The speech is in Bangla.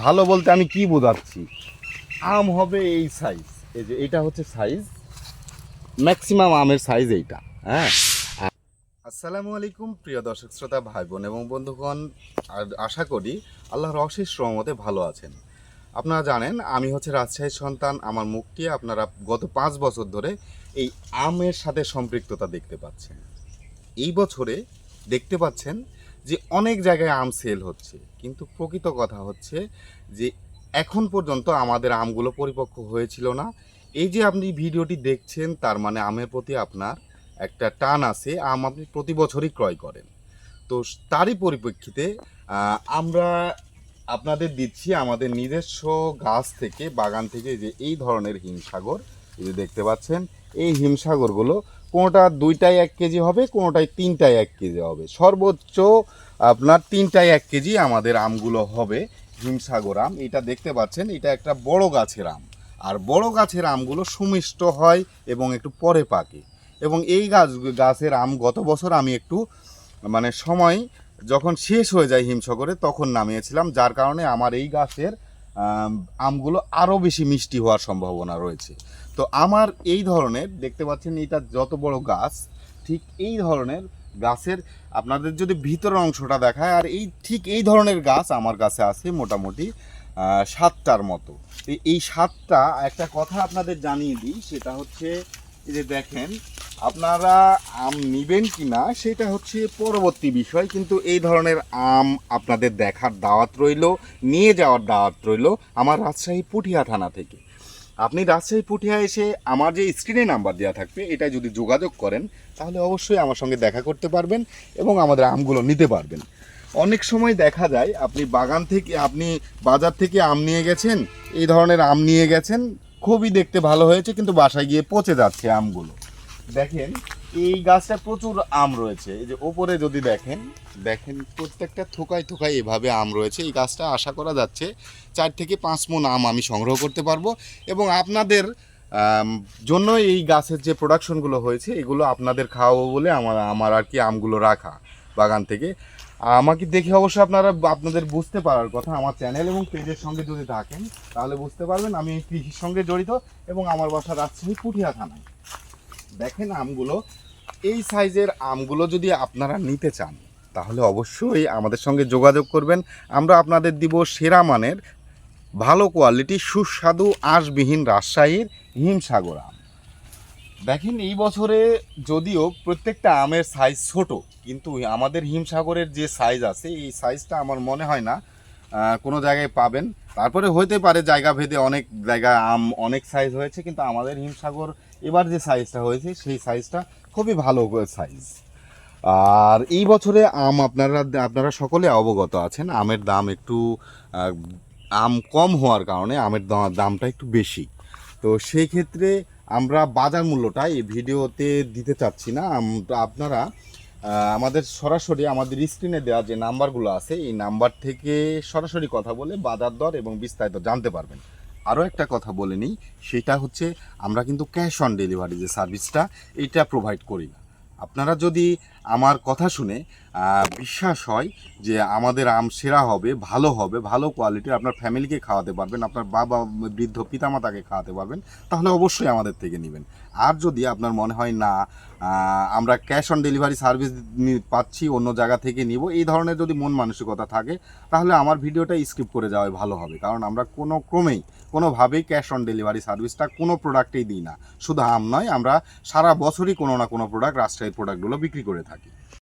ভালো বলতে আমি কি বোঝাচ্ছি? আম হবে এই সাইজ এই যে এটা হচ্ছে সাইজ ম্যাক্সিমাম আমের সাইজ এইটা হ্যাঁ? আসসালামু আলাইকুম প্রিয় দর্শক, শ্রোতা ভাই বোন এবং বন্ধুগণ। আশা করি আল্লাহর অশেষ রহমতে ভালো আছেন। আপনারা জানেন, আমি হচ্ছে রাজশাহীর সন্তান। আমার মুখটি আপনারা গত পাঁচ বছর ধরে এই আমের সাথে সম্পৃক্ততা দেখতে পাচ্ছেন। এই বছরে দেখতে পাচ্ছেন যে অনেক জায়গায় আম সেল হচ্ছে। কিন্তু প্রকৃত কথা হচ্ছে যে এখন পর্যন্ত আমাদের আমগুলো পরিপক্ক হয়েছিল না। এই যে আপনি ভিডিওটি দেখছেন, তার মানে আমের প্রতি আপনার একটা টান আছে, আম আপনি প্রতি বছরই ক্রয় করেন। তো তারই পরিপ্রেক্ষিতে আমরা আপনাদের দিচ্ছি আমাদের নিজস্ব গাছ থেকে, বাগান থেকে যে এই ধরনের হিমসাগর, এই যে দেখতে পাচ্ছেন, এই হিমসাগরগুলো কোনোটা দুইটাই এক কেজি হবে, কোনোটাই তিনটাই এক কেজি হবে। সর্বোচ্চ আপনার তিনটায় এক কেজি আমাদের আমগুলো হবে, হিমসাগর আম। এটা দেখতে পাচ্ছেন, এটা একটা বড় গাছের আম। আর বড় গাছের আমগুলো সুমিষ্ট হয় এবং একটু পরে পাকে। এবং এই গাছ, গাছের আম গত বছর আমি একটু মানে সময় যখন শেষ হয়ে যায় হিমসাগরে, তখন নামিয়েছিলাম, যার কারণে আমার এই গাছের আমগুলো আরও বেশি মিষ্টি হওয়ার সম্ভাবনা রয়েছে। তো আমার এই ধরনের, দেখতে পাচ্ছেন এটা যত বড় গাছ, ঠিক এই ধরনের গাছের আপনাদের যদি ভিতরের অংশটা দেখায়, আর এই ঠিক এই ধরনের গাছ আমার কাছে আছে মোটামুটি সাতটার মতো। এই সাতটা, একটা কথা আপনাদের জানিয়ে দিই, সেটা হচ্ছে, এই যে দেখেন আপনারা আম নিবেন কি না সেটা হচ্ছে পরবর্তী বিষয়, কিন্তু এই ধরনের আম আপনাদের দেখার দাওয়াত রইল, নিয়ে যাওয়ার দাওয়াত রইল আমার রাজশাহী পুঠিয়া থানা থেকে। আপনি রাজশাহী পুঠিয়া এসে আমার যে স্ক্রিনে নাম্বার দেওয়া থাকবে, এটা যদি যোগাযোগ করেন, তাহলে অবশ্যই আমার সঙ্গে দেখা করতে পারবেন এবং আমাদের আমগুলো নিতে পারবেন। অনেক সময় দেখা যায়, আপনি বাগান থেকে, আপনি বাজার থেকে আম নিয়ে গেছেন, এই ধরনের আম নিয়ে গেছেন, খুবই দেখতে ভালো হয়েছে, কিন্তু বাসায় গিয়ে পচে যাচ্ছে আমগুলো। দেখেন, এই গাছটা প্রচুর আম রয়েছে। এই যে ওপরে যদি দেখেন দেখেন প্রত্যেকটা থোকায় থোকায় এভাবে আম রয়েছে। এই গাছটা আশা করা যাচ্ছে চার থেকে পাঁচ মন আম আমি সংগ্রহ করতে পারব এবং আপনাদের জন্য এই গাছের যে প্রোডাকশনগুলো হয়েছে, এগুলো আপনাদের খাওয়াবো বলে আমার আমার আর কি আমগুলো রাখা বাগান থেকে। আমাকে দেখে অবশ্য আপনারা আপনাদের বুঝতে পারার কথা, আমার চ্যানেল এবং পেজের সঙ্গে যদি থাকেন, তাহলে বুঝতে পারবেন আমি কৃষির সঙ্গে জড়িত এবং আমার বাসা রাজশাহী পুঠিয়া থানায়। দেখেন আমগুলো, এই সাইজের আমগুলো যদি আপনারা নিতে চান, তাহলে অবশ্যই আমাদের সঙ্গে যোগাযোগ করবেন। আমরা আপনাদের দিব সেরা মানের, ভালো কোয়ালিটি সুস্বাদু, আঁশবিহীন রাজশাহীর হিমসাগর আম। দেখেন এই বছরে যদিও প্রত্যেকটা আমের সাইজ ছোট, কিন্তু আমাদের হিমসাগরের যে সাইজ আছে, এই সাইজটা আমার মনে হয় না কোনো জায়গায় পাবেন। তারপরে হইতে পারে জায়গা ভেদে অনেক জায়গায় আম অনেক সাইজ হয়েছে, কিন্তু আমাদের হিমসাগর এবার যে সাইজটা হয়েছে, সেই সাইজটা খুবই ভালো সাইজ আর এই বছরে আম আপনারা আপনারা সকলে অবগত আছেন, আমের দাম একটু আম কম হওয়ার কারণে আমের দামটা একটু বেশি। তো সেই ক্ষেত্রে আমরা বাজার মূল্যটা এই ভিডিওতে দিতে চাচ্ছি না। আপনারা আমাদের সরাসরি আমাদের স্ক্রিনে দেওয়া যে নাম্বারগুলো আছে, এই নাম্বার থেকে সরাসরি কথা বলে বাজার দর এবং বিস্তারিত জানতে পারবেন। আরও একটা কথা বলে নিই, সেটা হচ্ছে আমরা কিন্তু ক্যাশ অন ডেলিভারি যে সার্ভিসটা এইটা প্রোভাইড করি না। আপনারা যদি আমার কথা শুনে বিশ্বাস হয় যে আমাদের আম সেরা হবে, ভালো হবে, ভালো কোয়ালিটির আপনার ফ্যামিলিকে খাওয়াতে পারবেন, আপনার বাবা, বৃদ্ধ পিতামাতাকে খাওয়াতে পারবেন, তাহলে অবশ্যই আমাদের থেকে নেবেন। আর যদি আপনার মনে হয় না আমরা ক্যাশ অন ডেলিভারি সার্ভিস পাচ্ছি, অন্য জায়গা থেকে নিব। এই ধরনের যদি মন মানসিকতা থাকে, তাহলে আমার ভিডিওটা স্কিপ করে যাওয়াই ভালো হবে। কারণ আমরা কোনো ক্রমেই, কোনোভাবেই ক্যাশ অন ডেলিভারি সার্ভিসটা কোনো প্রোডাক্টেই দিই না। শুধু আম নয়, আমরা সারা বছরই কোনো না কোনো প্রোডাক্ট, রাজশাহীর প্রোডাক্টগুলো বিক্রি করে থাকি।